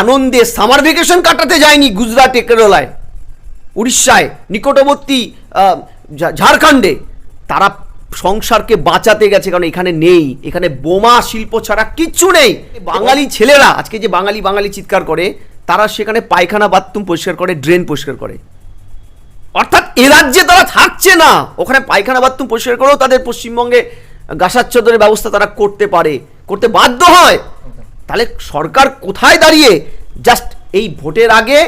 আনন্দে summer vacation কাটাতে যায়নি গুজরাটে কেরলায়, উড়িষ্যায়, নিকটবর্তী ঝাড়খণ্ডে। তারা সংসারকে বাঁচাতে গেছে, কারণ এখানে নেই। এখানে বোমা শিল্প ছাড়া কিচ্ছু নেই। বাঙালি ছেলেরা, আজকে যে বাঙালি বাঙালি চিৎকার করে, তারা সেখানে পায়খানা, বাথরুম পরিষ্কার করে, ড্রেন পরিষ্কার করে। অর্থাৎ এ রাজ্যে তারা থাকছে না। ওখানে পায়খানা, বাথরুম পরিষ্কার করেও তাদের পশ্চিমবঙ্গে গাছাচ্ছদের ব্যবস্থা তারা করতে পারে, করতে বাধ্য হয়। তাহলে সরকার কোথায় দাঁড়িয়ে জাস্ট এই ভোটের আগে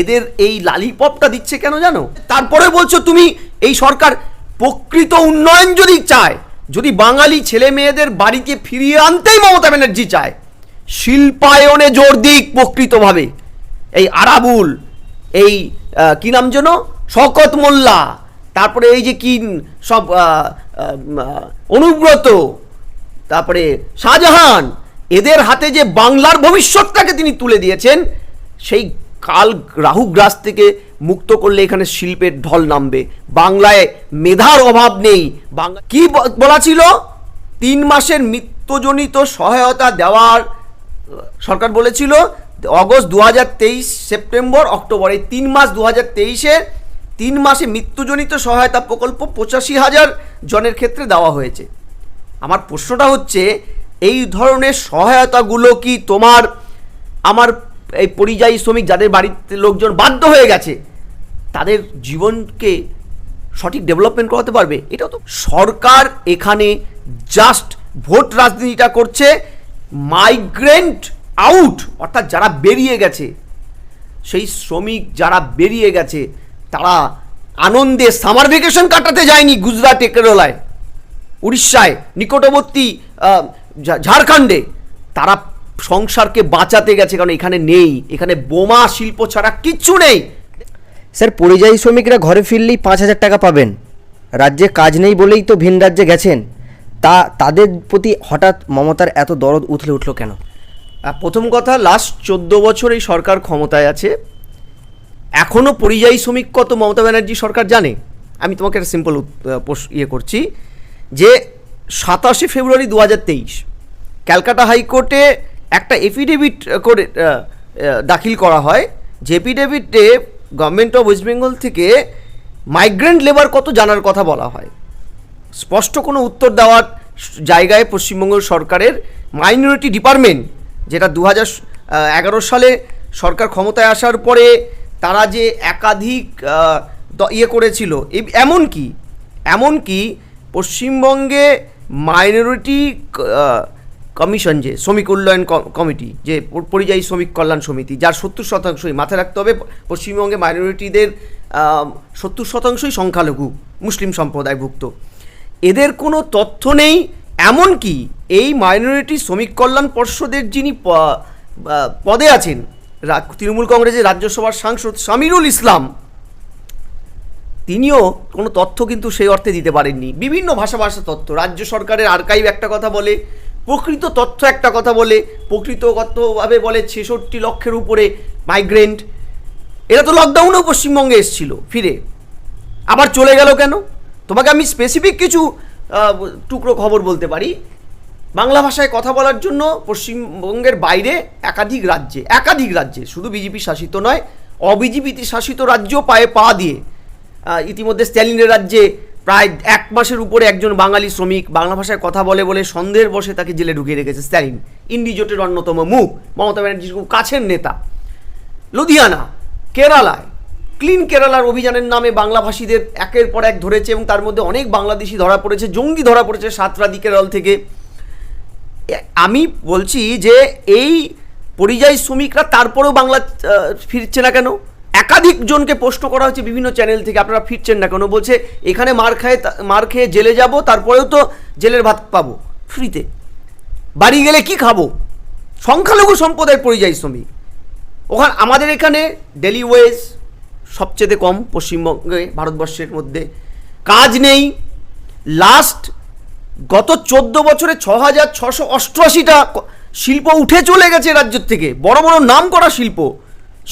এদের এই লালিপপটা দিচ্ছে কেন জানো? তারপরে বলছো তুমি এই সরকার প্রকৃত উন্নয়ন যদি চায়, যদি বাঙালি ছেলে মেয়েদের বাড়িতে ফিরিয়ে আনতেই মমতা ব্যানার্জি চায়, শিল্পায়নে জোর দিক প্রকৃতভাবে। এই আরাবুল, এই কি নাম যেন? শকত মোল্লা, তারপরে এই যে কি সব অনুব্রত, তারপরে শাহজাহান এদের হাতে যে বাংলার ভবিষ্যৎটাকে তিনি তুলে দিয়েছেন, সেই কাল রাহু গ্রাস থেকে মুক্ত করলে এখানে শিল্পের ঢল নামবে। বাংলায় মেধার অভাব নেই। বাংলা কি বলা ছিল? তিন মাসের মৃত্যুজনিত সহায়তা দেওয়ার, সরকার বলেছিল, অগস্ট দু হাজার তেইশ, সেপ্টেম্বর অক্টোবর। এই তিন মাস দু হাজার তিন মাসে মৃত্যুজনিত সহায়তা প্রকল্প পঁচাশি হাজার জনের ক্ষেত্রে দেওয়া হয়েছে। আমার প্রশ্নটা হচ্ছে এই ধরনের সহায়তাগুলো কি তোমার, আমার এই পরিযায়ী শ্রমিক যাদের বাড়িতে লোকজন বাধ্য হয়ে গেছে, তাদের জীবনকে সঠিক ডেভেলপমেন্ট করাতে পারবে? এটাও তো সরকার এখানে জাস্ট ভোট রাজনীতিটা করছে মাইগ্রেন্ট আউট অর্থাৎ যারা বেরিয়ে গেছে, সেই শ্রমিক যারা বেরিয়ে গেছে, তারা আনন্দে সামার ভেকেশন কাটাতে যায়নি গুজরাটে, কেরলায়, উড়িষ্যায়, নিকটবর্তী ঝাড়খণ্ডে তারা সংসারকে বাঁচাতে গেছে কারণ এখানে নেই। এখানে বোমা শিল্প ছাড়া কিচ্ছু নেই। স্যার পরিযায়ী শ্রমিকরা ঘরে ফিরলেই পাঁচ হাজার টাকা পাবেন। রাজ্যে কাজ নেই বলেই তো ভিন রাজ্যে গেছেন। তা তাদের প্রতি হঠাৎ মমতার এত দরদ উথলে উঠল কেন? প্রথম কথা লাস্ট চোদ্দ বছর এই সরকার ক্ষমতায় আছে। এখনও পরিযায়ী শ্রমিক কত মমতা ব্যানার্জি সরকার জানে? আমি তোমাকে একটা সিম্পল ইয়ে করছি যে সাতাশে ফেব্রুয়ারি দু হাজার তেইশ ক্যালকাটা হাইকোর্টে একটা এফিডেভিট করে দাখিল করা হয়, যে এফিডেভিটে গভর্নমেন্ট অফ ওয়েস্ট বেঙ্গল থেকে মাইগ্রেন্ট লেবার কত জানার কথা বলা হয়। স্পষ্ট কোনো উত্তর দেওয়ার জায়গায় পশ্চিমবঙ্গ সরকারের মাইনরিটি ডিপার্টমেন্ট, যেটা দু এগারো সালে সরকার ক্ষমতায় আসার পরে তারা যে একাধিক ইয়ে করেছিল এ- এমনকি এমনকি পশ্চিমবঙ্গে মাইনরিটি কমিশন যে শ্রমিক উন্নয়ন কমিটি, যে পরিযায়ী শ্রমিক কল্যাণ সমিতি, যার সত্তর শতাংশই মাথায় রাখতে হবে, পশ্চিমবঙ্গে মাইনরিটিদের সত্তর শতাংশই সংখ্যালঘু, মুসলিম সম্প্রদায়ভুক্ত। এদের কোনো তথ্য নেই, এমনকি এই মাইনরিটি শ্রমিক কল্যাণ পর্ষদের যিনি পদে আছেন তৃণমূল কংগ্রেসের রাজ্যসভার সাংসদ সামিরুল ইসলাম, তিনিও কোনো তথ্য কিন্তু সেই অর্থে দিতে পারেননি। বিভিন্ন ভাষা ভাষা তথ্য। রাজ্য সরকারের আর্কাইভ একটা কথা বলে প্রকৃত তথ্য একটা কথা বলে প্রকৃতগতভাবে বলে ছেষট্টি লক্ষের উপরে মাইগ্রেন্ট এরা তো লকডাউনেও পশ্চিমবঙ্গে এসেছিল ফিরে। আবার চলে গেল কেন? তোমাকে আমি স্পেসিফিক কিছু টুকরো খবর বলতে পারি। বাংলা ভাষায় কথা বলার জন্য পশ্চিমবঙ্গের বাইরে একাধিক রাজ্যে একাধিক রাজ্যে, শুধু বিজেপি শাসিত নয় অবিজেপি শাসিত রাজ্য পায়ে পা দিয়ে ইতিমধ্যে স্ট্যালিনের রাজ্যে প্রায় এক মাসের উপরে একজন বাঙালি শ্রমিক বাংলা ভাষায় কথা বলে বলে সন্দেহের বসে তাকে জেলে ঢুকিয়ে রেখেছে স্ট্যালিন। ইন্ডিজোটের অন্যতম মুখ, মমতা ব্যানার্জির খুব কাছের নেতা। লুধিয়ানা, কেরালায়, ক্লিন কেরালার অভিযানের নামে বাংলাভাষীদের একের পর এক ধরেছে এবং তার মধ্যে অনেক বাংলাদেশি ধরা পড়েছে, জঙ্গি ধরা পড়েছে সাতরাদি কেরল থেকে। আমি বলছি যে এই পরিযায়ী শ্রমিকরা তারপরেও বাংলা ফিরছে না কেন? একাধিক জনকে প্রশ্ন করা হচ্ছে বিভিন্ন চ্যানেল থেকে, আপনারা ফিরছেন না কেন? বলছে, এখানে মার খায় মার খেয়ে জেলে যাব, তারপরেও তো জেলের ভাত পাবো, ফ্রিতে। বাড়ি গেলে কি খাব? সংখ্যালঘু সম্প্রদায়ের পরিযায়ী শ্রমিক। ওখানে, আমাদের এখানে ডেলি ওয়েজ সবচেয়ে কম, পশ্চিমবঙ্গে, ভারতবর্ষের মধ্যে। কাজ নেই। লাস্ট গত চোদ্দ বছরে ছ হাজার ছশো অষ্টআশিটা শিল্প উঠে চলে গেছে রাজ্যের থেকে। বড় বড় নাম করা শিল্প।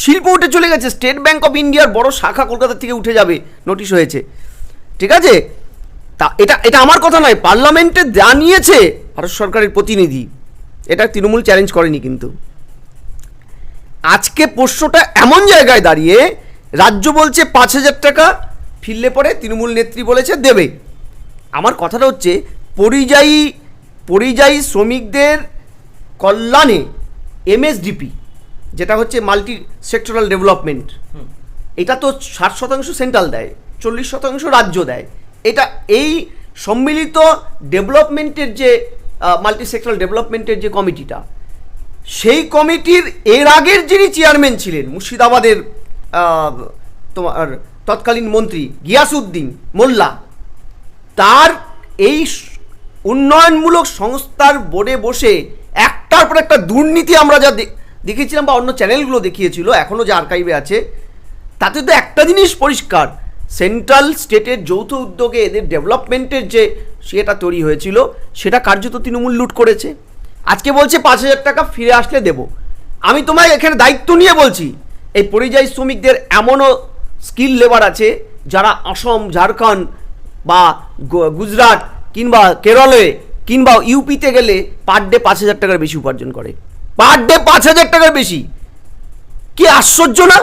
শিল্প উঠে চলে গেছে। স্টেট ব্যাঙ্ক অফ ইন্ডিয়ার বড় শাখা কলকাতা থেকে উঠে যাবে নোটিশ হয়েছে। ঠিক আছে? তা এটা এটা আমার কথা নয়, পার্লামেন্টে জানিয়েছে ভারত সরকারের প্রতিনিধি। এটা তৃণমূল চ্যালেঞ্জ করেনি কিন্তু। আজকে পোষ্যটা এমন জায়গায় দাঁড়িয়ে, রাজ্য বলছে পাঁচ হাজার টাকা ফিরলে পরে তৃণমূল নেত্রী বলেছে দেবে। আমার কথাটা হচ্ছে, পরিযায়ী পরিযায়ী শ্রমিকদের কল্যাণে এমএসডিপি যেটা হচ্ছে মাল্টি সেক্টরাল ডেভেলপমেন্ট এটা তো ষাট শতাংশ সেন্ট্রাল দেয়, চল্লিশ শতাংশ রাজ্য দেয়। এটা এই সম্মিলিত ডেভেলপমেন্টের যে মাল্টি সেক্টরাল ডেভেলপমেন্টের যে কমিটিটা, সেই কমিটির এর আগের যিনি চেয়ারম্যান ছিলেন, মুর্শিদাবাদের তোমার তৎকালীন মন্ত্রী গিয়াসউদ্দিন মোল্লা, তার এই উন্নয়নমূলক সংস্থার বোর্ডে বসে একটার পর একটা দুর্নীতি আমরা যা দেখিয়েছিলাম বা অন্য চ্যানেলগুলো দেখিয়েছিল এখনও যে আর্কাইভে আছে, তাতে তো একটা জিনিস পরিষ্কার, সেন্ট্রাল স্টেটের যৌথ উদ্যোগে এদের ডেভেলপমেন্টের যে সেটা তৈরি হয়েছিল, সেটা কার্যত তৃণমূল লুট করেছে। আজকে বলছে পাঁচ হাজার টাকা ফিরে আসলে দেব। আমি তোমায় এখানে দায়িত্ব নিয়ে বলছি, এই পরিযায়ী শ্রমিকদের এমনও স্কিল লেবার আছে, যারা অসম ঝাড়খণ্ড বা গুজরাট কিংবা কেরলে কিংবা ইউপিতে গেলে পার ডে পাঁচ হাজার টাকার বেশি উপার্জন করে। পার ডে পাঁচ হাজার টাকার বেশি। কি আশ্চর্য না?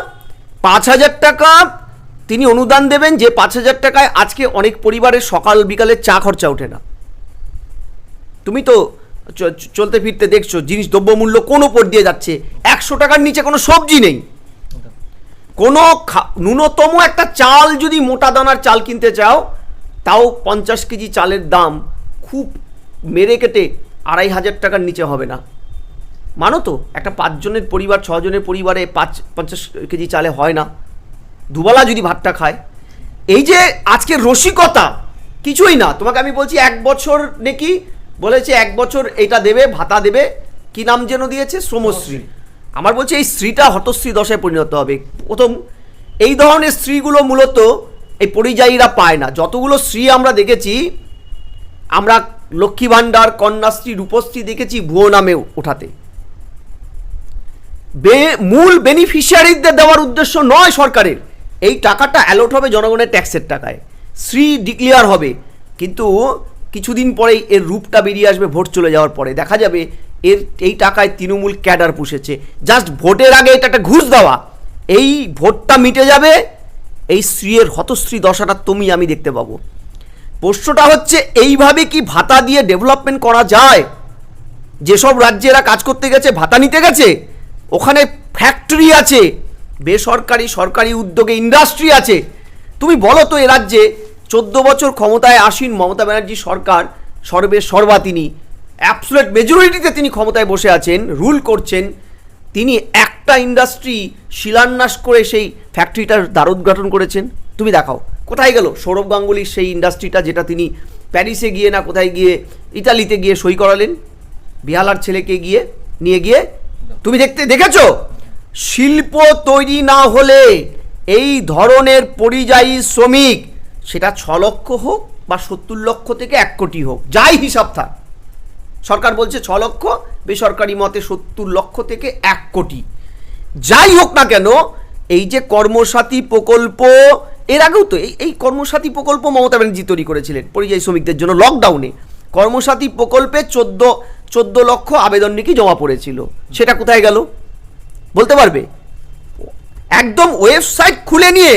পাঁচ হাজার টাকা তিনি অনুদান দেবেন যে পাঁচ হাজার টাকায় আজকে অনেক পরিবারের সকাল বিকালে চা খরচা ওঠে না। তুমি তো চলতে ফিরতে দেখছ, জিনিস দ্রব্যমূল্য কোন ওপর দিয়ে যাচ্ছে। একশো টাকার নিচে কোনো সবজি নেই। কোনো ন্যূনতম একটা চাল যদি মোটা দানার চাল কিনতে চাও, তাও পঞ্চাশ কেজি চালের দাম খুব মেরে কেটে আড়াই হাজার টাকার নিচে হবে না। মানো তো একটা পাঁচজনের পরিবার ছজনের পরিবারে পাঁচ পঞ্চাশ কেজি চালে হয় না। দুবেলা যদি ভাতটা খায়। এই যে আজকে রসিকতা কিছুই না। তোমাকে আমি বলছি এক বছর নাকি বলেছে এক বছর এটা দেবে ভাতা দেবে কি নাম যেন দিয়েছে? শ্রমশ্রী আমার বলছে এই স্ত্রীটা হতশ্রী দশায় পরিণত হবে। প্রথম এই ধরনের স্ত্রীগুলো মূলত এই পরিযায়ীরা পায় না। যতগুলো স্ত্রী আমরা দেখেছি আমরা লক্ষ্মী ভাণ্ডার কন্যাশ্রী রূপশ্রী দেখেছি ভুয়ো নামে ওঠাতে। মূল বেনিফিশিয়ারিদের দেওয়ার উদ্দেশ্য নয় সরকারের। এই টাকাটা অ্যালোট হবে জনগণের ট্যাক্সের টাকায়। শ্রী ডিক্লিয়ার হবে। কিন্তু কিছুদিন পরেই এর রূপটা বেরিয়ে আসবে, ভোট চলে যাওয়ার পরে। দেখা যাবে এর, এই টাকায় তৃণমূল ক্যাডার পুষেছে। জাস্ট ভোটের আগে এটা একটা ঘুষ দেওয়া। এই ভোটটা মিটে যাবে, এই স্ত্রীর হতশ্রী দশাটা তুমি, আমি দেখতে পাবো। প্রশ্নটা হচ্ছে, এইভাবে কি ভাতা দিয়ে ডেভেলপমেন্ট করা যায়? যেসব রাজ্যে এরা কাজ করতে গেছে, ভাতা নিতে গেছে? ওখানে ফ্যাক্টরি আছে, বেসরকারি, সরকারি উদ্যোগে ইন্ডাস্ট্রি আছে। তুমি বলো তো এ রাজ্যে চোদ্দ বছর ক্ষমতায় আসীন মমতা ব্যানার্জি সরকার সর্বে সর্বা তিনি অ্যাবসুলেট মেজরিটিতে তিনি ক্ষমতায় বসে আছেন রুল করছেন। তিনি একটা ইন্ডাস্ট্রি শিলান্যাস করে সেই ফ্যাক্টরিটার দ্বারোদ্ঘাটন করেছেন। তুমি দেখাও, কোথায় গেল সৌরভ গাঙ্গুলির সেই ইন্ডাস্ট্রিটা যেটা তিনি প্যারিসে গিয়ে না কোথায় গিয়ে ইতালিতে গিয়ে সই করালেন? বিহালার ছেলেকে গিয়ে, নিয়ে গিয়ে তুমি দেখতে দেখেছ? শিল্প তৈরি না হলে এই ধরনের পরিযায়ী শ্রমিক, সেটা ছ লক্ষ হোক বা সত্তর লক্ষ থেকে এক কোটি হোক, যাই হিসাব থাক। সরকার বলছে ছ লক্ষ, বেসরকারি মতে সত্তর লক্ষ থেকে এক কোটি। যাই হোক না কেন, এই যে কর্মসাথী প্রকল্প, এর আগেও তো এই এই কর্মসাথী প্রকল্প মমতা ব্যানার্জি তৈরি করেছিলেন পরিযায়ী শ্রমিকদের জন্য লকডাউনে কর্মসাথী প্রকল্পে চোদ্দ চোদ্দ লক্ষ আবেদন নাকি জমা পড়েছিল? সেটা কোথায় গেল? বলতে পারবে? একদম ওয়েবসাইট খুলে নিয়ে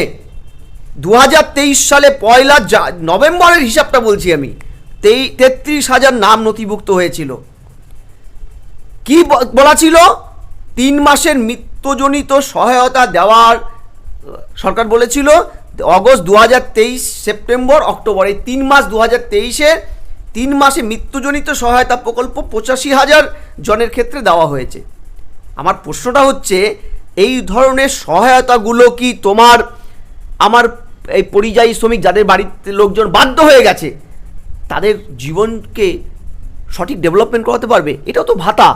দু হাজার তেইশ সালে পয়লা নভেম্বরের হিসাবটা বলছি আমি, তেই, তেত্রিশ হাজার নাম নথিভুক্ত হয়েছিল। কি বলা ছিল? তিন মাসের মৃত্যুজনিত সহায়তা দেওয়ার, সরকার বলেছিল, অগস্ট দু হাজার তেইশ, সেপ্টেম্বর, অক্টোবর, এই তিন মাস দু হাজার তেইশে তিন মাসে মৃত্যুজনিত সহায়তা প্রকল্প পঁচাশি হাজার জনের ক্ষেত্রে দেওয়া হয়েছে। আমার প্রশ্নটা হচ্ছে, এই ধরনের সহায়তাগুলো কি তোমার, আমার এই পরিযায়ী শ্রমিক যাদের বাড়িতে লোকজন বাধ্য হয়ে গেছে, তাদের জীবনকে সঠিক ডেভেলপমেন্ট করাতে পারবে? এটাও তো ভাতা।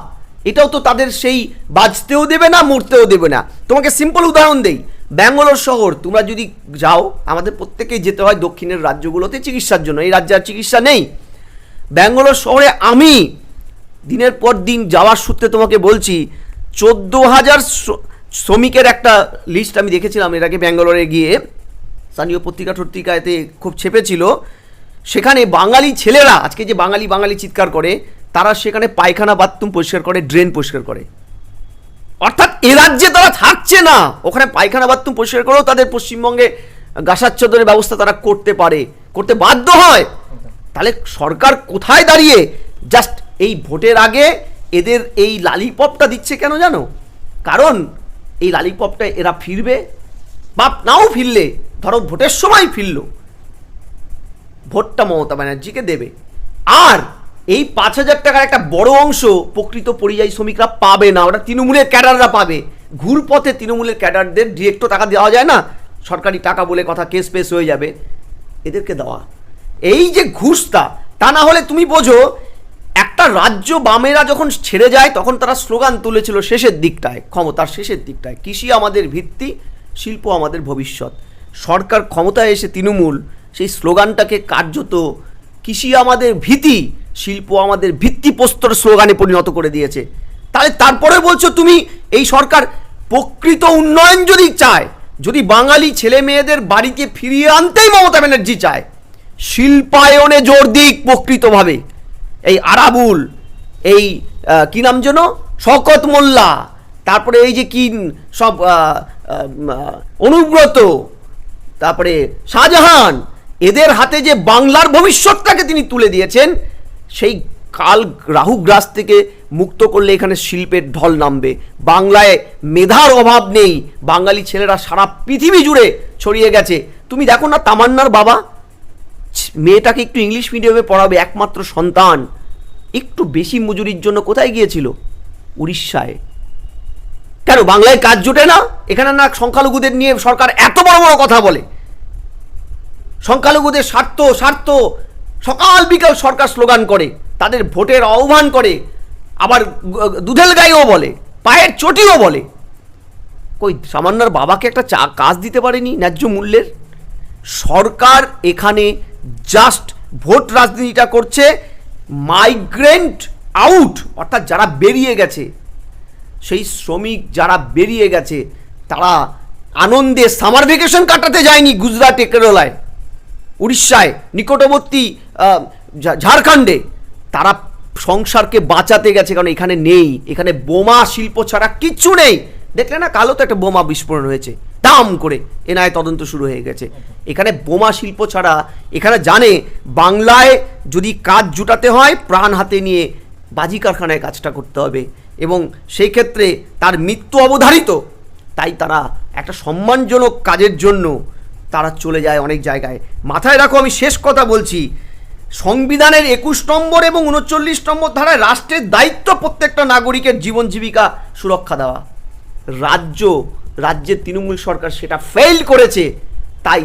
এটাও তো তাদের সেই বাঁচতেও দেবে না, মরতেও দেবে না। তোমাকে সিম্পল উদাহরণ দেই। ব্যাঙ্গালোর শহর, তোমরা যদি যাও, আমাদের প্রত্যেকেই যেতে হয় দক্ষিণের রাজ্যগুলোতে চিকিৎসার জন্য। এই রাজ্যে আর চিকিৎসা নেই। ব্যাঙ্গালোর শহরে আমি দিনের পর দিন যাওয়ার সূত্রে তোমাকে বলছি চোদ্দ হাজার শ্রমিকের একটা লিস্ট আমি দেখেছিলাম এর আগে ব্যাঙ্গালোরে গিয়ে। স্থানীয় পত্রিকা টত্রিকাতে খুব ছেপেছিল সেখানে বাঙালি ছেলেরা, আজকে যে বাঙালি বাঙালি চিৎকার করে, তারা সেখানে পায়খানা, বাথরুম পরিষ্কার করে, ড্রেন পরিষ্কার করে। অর্থাৎ এ রাজ্যে তারা থাকছে না। ওখানে পায়খানা, বাথরুম পরিষ্কার করেও তাদের পশ্চিমবঙ্গে গাছাচ্ছদনের ব্যবস্থা তারা করতে পারে। করতে বাধ্য হয়। তাহলে সরকার কোথায় দাঁড়িয়ে জাস্ট এই ভোটের আগে এদের এই লালিপপটা দিচ্ছে কেন জানো? কারণ এই লালিপপটা এরা ফিরবে বা নাও ফিরলে। ধরো ভোটের সময় ফিরল। ভোটটা মমতা ব্যানার্জিকে দেবে। আর এই পাঁচ হাজার টাকার একটা বড় অংশ প্রকৃত পরিযায়ী শ্রমিকরা পাবে না। ওটা তৃণমূলের ক্যাডাররা পাবে। ঘুরপথে তৃণমূলের ক্যাডারদের ডিরেক্ট টাকা দেওয়া যায় না। সরকারি টাকা বলে কথা কেস পেস হয়ে যাবে। এদেরকে দেওয়া। এই যে ঘুষটা তা না হলে তুমি বোঝো, একটা রাজ্য বামেরা যখন ছেড়ে যায়, তখন তারা স্লোগান তুলেছিল শেষের দিকটায়, ক্ষমতার শেষের দিকটায়। কৃষি আমাদের ভিত্তি, শিল্প আমাদের ভবিষ্যৎ। সরকার ক্ষমতায় এসে তৃণমূল, সেই স্লোগানটাকে কার্যত কৃষি আমাদের ভীতি, শিল্প আমাদের ভিত্তিপ্রস্তর স্লোগানে পরিণত করে দিয়েছে। তাহলে তারপরে বলছো তুমি, এই সরকার প্রকৃত উন্নয়ন যদি চায়, যদি বাঙালি ছেলে মেয়েদের বাড়িতে ফিরিয়ে আনতেই মমতা ব্যানার্জি চায় শিল্পায়নে জোর দিক প্রকৃতভাবে। এই আরাবুল, এই কি নাম যেন? শকত মোল্লা। তারপরে এই যে কি সব অনুব্রত। তারপরে শাহজাহান। এদের হাতে যে বাংলার ভবিষ্যৎটাকে তিনি তুলে দিয়েছেন, সেই কাল রাহু গ্রাস থেকে মুক্ত করলে এখানে শিল্পের ঢল নামবে। বাংলায় মেধার অভাব নেই। বাঙালি ছেলেরা সারা পৃথিবী জুড়ে ছড়িয়ে গেছে। তুমি দেখো না তামান্নার বাবা? মেয়েটাকে একটু ইংলিশ মিডিয়ামে পড়াবে একমাত্র সন্তান। একটু বেশি মজুরির জন্য কোথায় গিয়েছিল? উড়িষ্যায়। কেন, বাংলায় কাজ জোটে না? এখানে না সংখ্যালঘুদের নিয়ে সরকার এত বড় বড় কথা বলে? সংখ্যালঘুদের স্বার্থ স্বার্থ। সকাল বিকাল সরকার স্লোগান করে, তাদের ভোটের আহ্বান করে। আবার দুধেল গাইও বলে, পায়ের চটিও বলে। কই, সামান্যার বাবাকে একটা চা, কাজ দিতে পারেনি ন্যায্য মূল্যের? সরকার এখানে জাস্ট ভোট রাজনীতিটা করছে মাইগ্রেন্ট আউট অর্থাৎ যারা বেরিয়ে গেছে, সেই শ্রমিক যারা বেরিয়ে গেছে, তারা আনন্দে সামার ভেকেশন কাটাতে যায়নি গুজরাটে কেরলায়, উড়িষ্যায়, নিকটবর্তী ঝাড়খণ্ডে। তারা সংসারকে বাঁচাতে গেছে, কারণ এখানে নেই, এখানে বোমা শিল্প ছাড়া কিচ্ছু নেই। দেখলে না, কালো তো একটা বোমা বিস্ফোরণ হয়েছে। দাম করে এনআই তদন্ত শুরু হয়ে গেছে। এখানে বোমা শিল্প ছাড়া এখানে জানে, বাংলায় যদি কাজ জুটাতে হয়, প্রাণ হাতে নিয়ে বাজি কারখানায় কাজটা করতে হবে। এবং সেই ক্ষেত্রে তার মৃত্যু অবধারিত। তাই তারা একটা সম্মানজনক কাজের জন্য তারা চলে যায় অনেক জায়গায়। মাথায় রাখো, আমি শেষ কথা বলছি। সংবিধানের একুশ নম্বর এবং উনচল্লিশ নম্বর ধারায় রাষ্ট্রের দায়িত্ব প্রত্যেকটা নাগরিকের জীবন জীবিকা সুরক্ষা দেওয়া। রাজ্য রাজ্যের তৃণমূল সরকার সেটা ফেল করেছে, তাই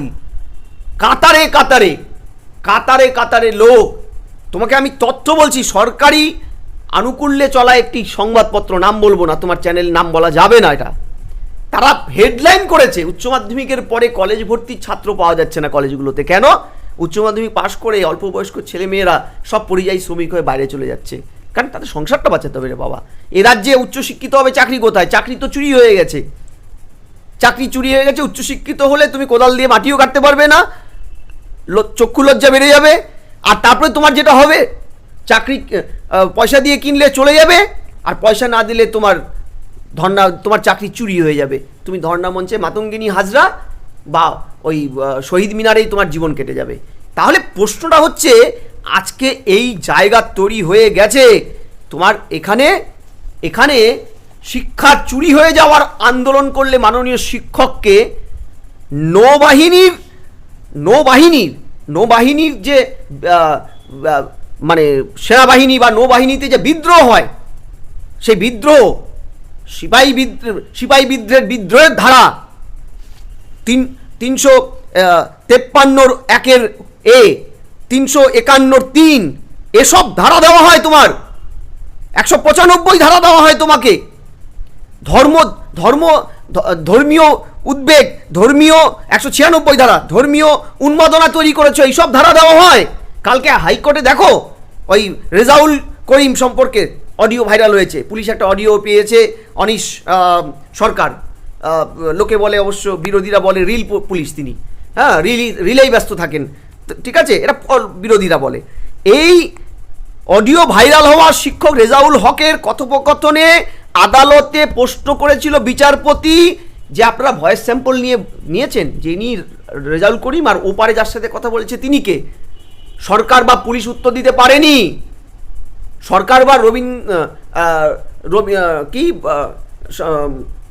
কাতারে কাতারে কাতারে কাতারে লোক, তোমাকে আমি তথ্য বলছি, সরকারি আনুকূল্যে চলা একটি সংবাদপত্র, নাম বলব না, তোমার চ্যানেল নাম বলা যাবে না এটা। তারা হেডলাইন করেছে, উচ্চ মাধ্যমিকের পরে কলেজ ভর্তির ছাত্র পাওয়া যাচ্ছে না কলেজগুলোতে কেন? উচ্চ মাধ্যমিক পাশ করে অল্প বয়স্ক ছেলে মেয়েরা সব পরিযায়ী শ্রমিক হয়ে বাইরে চলে যাচ্ছে। কারণ তাদের সংসারটা বাঁচাতে হবে রে বাবা। এ রাজ্যে উচ্চশিক্ষিত হবে, চাকরি কোথায়? চাকরি তো চুরি হয়ে গেছে। চাকরি চুরি হয়ে গেছে, উচ্চশিক্ষিত হলে তুমি কোদাল দিয়ে মাটিও কাটতে পারবে না। চক্ষু লজ্জা বেড়ে যাবে। আর তারপরে তোমার যেটা হবে, চাকরি পয়সা দিয়ে কিনলে চলে যাবে, আর পয়সা না দিলে তোমার ধর্না তোমার চাকরি চুরি হয়ে যাবে। তুমি ধর্না মঞ্চে মাতঙ্গিনী হাজরা বা ওই শহীদ মিনারেই তোমার জীবন কেটে যাবে। তাহলে প্রশ্নটা হচ্ছে, আজকে এই জায়গা তৈরি হয়ে গেছে, তোমার এখানে এখানে শিক্ষা চুরি হয়ে যাওয়ার আন্দোলন করলে মাননীয় শিক্ষককে নৌবাহিনীর নৌবাহিনীর নৌবাহিনীর যে মানে সেনাবাহিনী বা নৌবাহিনীতে যে বিদ্রোহ হয়, সেই বিদ্রোহ, সিপাহী বিদ্রোহ সিপাহী বিদ্রোহের বিদ্রোহের ধারা তিন, তিনশো তেপ্পান্নর একের এ, তিনশো একান্নর তিন, এসব ধারা দেওয়া হয় তোমার। একশো পঁচানব্বই ধারা দেওয়া হয় তোমাকে। ধর্ম ধর্ম ধর্মীয় উদ্বেগ, ধর্মীয় একশো ছিয়ানব্বই ধারা, ধর্মীয় উন্মাদনা তৈরি করেছ, এইসব ধারা দেওয়া হয়। কালকে হাইকোর্টে দেখো, ওই রেজাউল করিম সম্পর্কে অডিও ভাইরাল হয়েছে। পুলিশ একটা অডিও পেয়েছে অনিশ সরকার। লোকে বলে অবশ্য, বিরোধীরা বলে রিল পুলিশ তিনি। হ্যাঁ রিলি, রিলেই ব্যস্ত থাকেন। ঠিক আছে, এটা বিরোধীরা বলে। এই অডিও ভাইরাল হওয়া শিক্ষক রেজাউল হকের কথোপকথনে আদালতে প্রশ্ন করেছিল বিচারপতি যে আপনারা ভয়েস স্যাম্পল নিয়ে নিয়েছেন যিনি রেজাউল করিম আর ওপারে যার সাথে কথা বলেছে তিনি কে? সরকার বা পুলিশ উত্তর দিতে পারেনি। সরকার বা রবীন আহ, আহ, রবি কি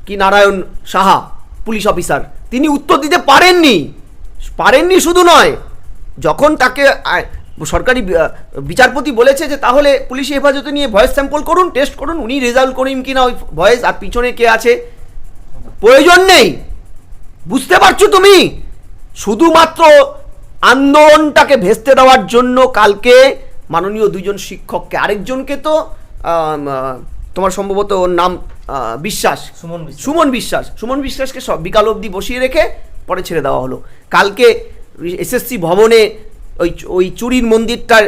কি নারায়ণ সাহা পুলিশ অফিসার তিনি উত্তর দিতে পারেননি। পারেননি শুধু নয় যখন তাকে সরকারি বিচারপতি বলেছে যে তাহলে পুলিশ হেফাজতে নিয়ে ভয়েস স্যাম্পল করুন টেস্ট করুন উনি রেজাল্ট করিম কিনা ওই ভয়েস আর পিছনে কে আছে? প্রয়োজন নেই। বুঝতে পারছ তুমি? শুধুমাত্র আন্দোলনটাকে ভেস্তে দেওয়ার জন্য কালকে মাননীয় দুজন শিক্ষককে আরেকজনকে তো তোমার সম্ভবত ওর নাম বিশ্বাস। সুমন সুমন বিশ্বাস। সুমন বিশ্বাসকে সব বিকাল অবধি বসিয়ে রেখে পরে ছেড়ে দেওয়া হলো। কালকে এসএসসি ভবনে ওই ওই চুরির মন্দিরটার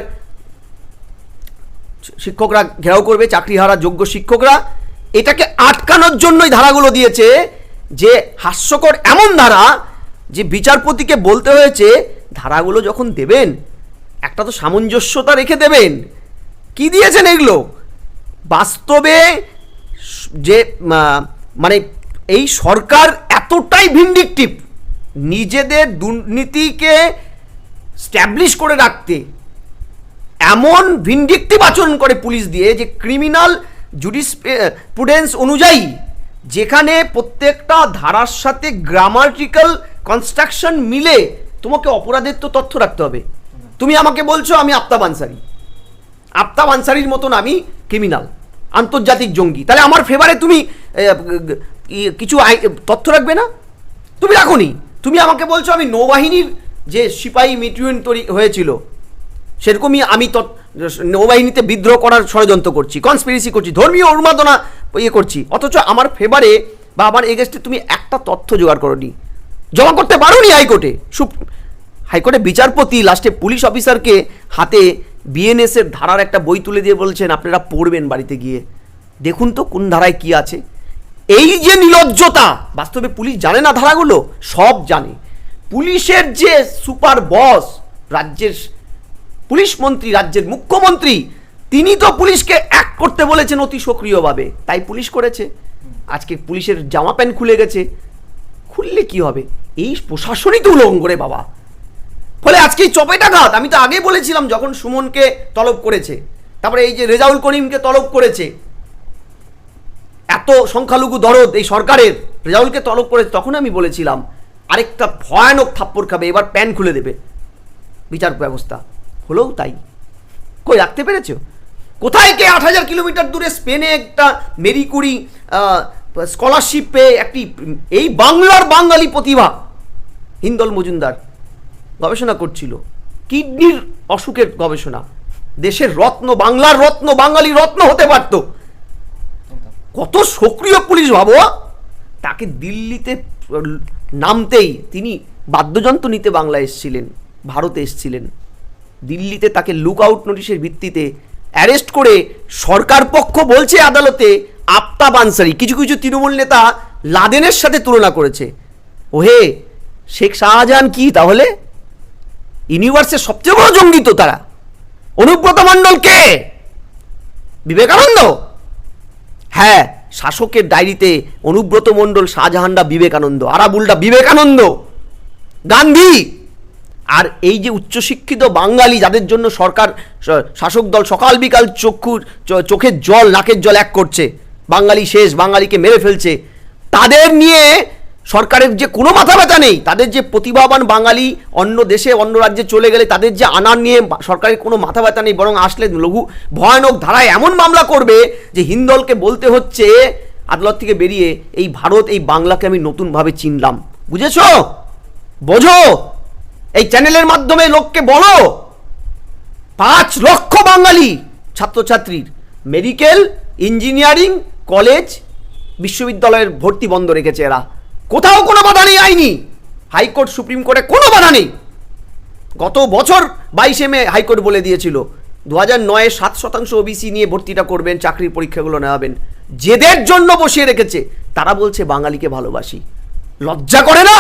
শিক্ষকরা ঘেরাও করবে, চাকরিহারা যোগ্য শিক্ষকরা। এটাকে আটকানোর জন্যই ধারাগুলো দিয়েছে যে হাস্যকর এমন ধারা যে বিচারপতিকে বলতে হয়েছে, ধারাগুলো যখন দেবেন, একটা তো সামঞ্জস্যতা রেখে দেবেন। কি দিয়েছেন এগুলো? বাস্তবে যে মানে এই সরকার এতটাই ভিন্ডিকটিভ নিজেদের দুর্নীতিকে স্ট্যাবলিশ করে রাখতে, এমন ভিন্ডিকটিভ আচরণ করে পুলিশ দিয়ে যে ক্রিমিনাল জুডিস প্রুডেন্স অনুযায়ী যেখানে প্রত্যেকটা ধারার সাথে গ্রামাটিক্যাল কনস্ট্রাকশন মিলে তোমাকে অপরাধের তো তথ্য রাখতে হবে। তুমি আমাকে বলছো আমি আফতাব আনসারি। আফতাব আনসারির মতন আমি ক্রিমিনাল আন্তর্জাতিক জঙ্গি। তাহলে আমার ফেভারে তুমি কিছু তথ্য রাখবে না? তুমি রাখোনি। তুমি আমাকে বলছো আমি নৌবাহিনীর যে সিপাহী মিটুয়েন তৈরি হয়েছিল, সেরকমই আমি তৎ- নৌবাহিনীতে বিদ্রোহ করার ষড়যন্ত্র করছি কনস্পিরেসি করছি, ধর্মীয় উন্মাদনা ইয়ে করছি, অথচ আমার ফেভারে বা আমার এগেস্টে তুমি একটা তথ্য জোগাড় করনি। জমা করতে পারোনি হাইকোর্টে। সুপ হাইকোর্টে বিচারপতি লাস্টে পুলিশ অফিসারকে হাতে বিএনএসের ধারার একটা বই তুলে দিয়ে বলছেন, আপনারা পড়বেন বাড়িতে গিয়ে। দেখুন তো কোন ধারায় কি আছে। এই যে নিলজ্জতা, বাস্তবে পুলিশ জানে না ধারাগুলো, সব জানে। পুলিশের যে সুপার বস, রাজ্যের পুলিশ মন্ত্রী, রাজ্যের মুখ্যমন্ত্রী, তিনি তো পুলিশকে এক করতে বলেছেন অতি সক্রিয়ভাবে। তাই পুলিশ করেছে। আজকে পুলিশের জামা প্যান্ট খুলে গেছে। খুললে কি হবে? এই প্রশাসনই তো উলঙ্গ বাবা। ফলে আজকে এই চপেটাঘাত, আমি তো আগে বলেছিলাম যখন সুমনকে তলব করেছে, তারপরে এই যে রেজাউল করিমকে তলব করেছে, এত সংখ্যালঘু দরদ এই সরকারের, রেজাউলকে তলব করেছে, তখন আমি বলেছিলাম আরেকটা ভয়ানক থাপ্পড় খাবে, এবার প্যান খুলে দেবে। বিচার ব্যবস্থা। হলেও তাই। কই, রাখতে পেরেছ? কোথায় কে আট হাজার কিলোমিটার দূরে স্পেনে একটা মেরিকুরি স্কলারশিপ পেয়ে একটি, এই বাংলার বাঙালি প্রতিভা, হিন্দল মজুমদার গবেষণা করছিল। কিডনির অসুখের গবেষণা। দেশের রত্ন, বাংলার রত্ন, বাঙালি রত্ন হতে পারতো। কত সক্রিয় পুলিশ ভাবো, তাকে দিল্লিতে নামতেই তিনি বাদ্যযন্ত্র নিতে বাংলা এসেছিলেন, ভারতে এসেছিলেন। দিল্লিতে তাকে লুক আউট নোটিশের ভিত্তিতে অ্যারেস্ট করে সরকার পক্ষ বলছে আদালতে আফতাব আনসারি, কিছু কিছু তৃণমূল নেতা লাদেনের সাথে তুলনা করেছে। ওহে, শেখ শাহজাহান কি তাহলে? ইউনিভার্সের সবচেয়ে বড় জঙ্গি তো তারা। অনুব্রত মণ্ডল কে? বিবেকানন্দ? হ্যাঁ শাসকের ডায়েরিতে অনুব্রত মণ্ডল শাহজাহানরা বিবেকানন্দ আরাবুলটা বিবেকানন্দ, গান্ধী আর এই যে উচ্চশিক্ষিত বাঙালি যাদের জন্য সরকার শাসক দল সকাল বিকাল চক্ষুর চোখের জল, নাকের জল এক করছে, বাঙালি শেষ, বাঙালিকে মেরে ফেলছে, তাদের নিয়ে সরকারের যে কোনো মাথা ব্যথা নেই, তাদের যে প্রতিভাবান বাঙালি অন্য দেশে, অন্য রাজ্যে চলে গেলে তাদের যে আনার নিয়ে সরকারের কোনো মাথা ব্যথা নেই, বরং আসলে লঘু ভয়ানক ধারায় এমন মামলা করবে যে হিন্দলকে বলতে হচ্ছে, আদালত থেকে বেরিয়ে এই ভারত, এই বাংলাকে আমি নতুনভাবে চিনলাম। বুঝেছ? বোঝো? এই চ্যানেলের মাধ্যমে লোককে বলো। পাঁচ লক্ষ বাঙালি ছাত্রছাত্রীর মেডিকেল, ইঞ্জিনিয়ারিং, কলেজ, বিশ্ববিদ্যালয়ের ভর্তি বন্ধ রেখেছে এরা। কোথাও কোনো বাধা নেই আইনি। হাইকোর্ট, সুপ্রিম কোর্টে কোনো বাধা নেই। গত বছর বাইশে মে হাইকোর্ট বলে দিয়েছিল দু হাজার নয়ে সাত শতাংশ ওবিসি নিয়ে ভর্তিটা করবেন, চাকরির পরীক্ষাগুলো নেওয়াবেন। যেদের জন্য বসিয়ে রেখেছে, তারা বলছে, বাঙালিকে ভালোবাসি। লজ্জা করে না?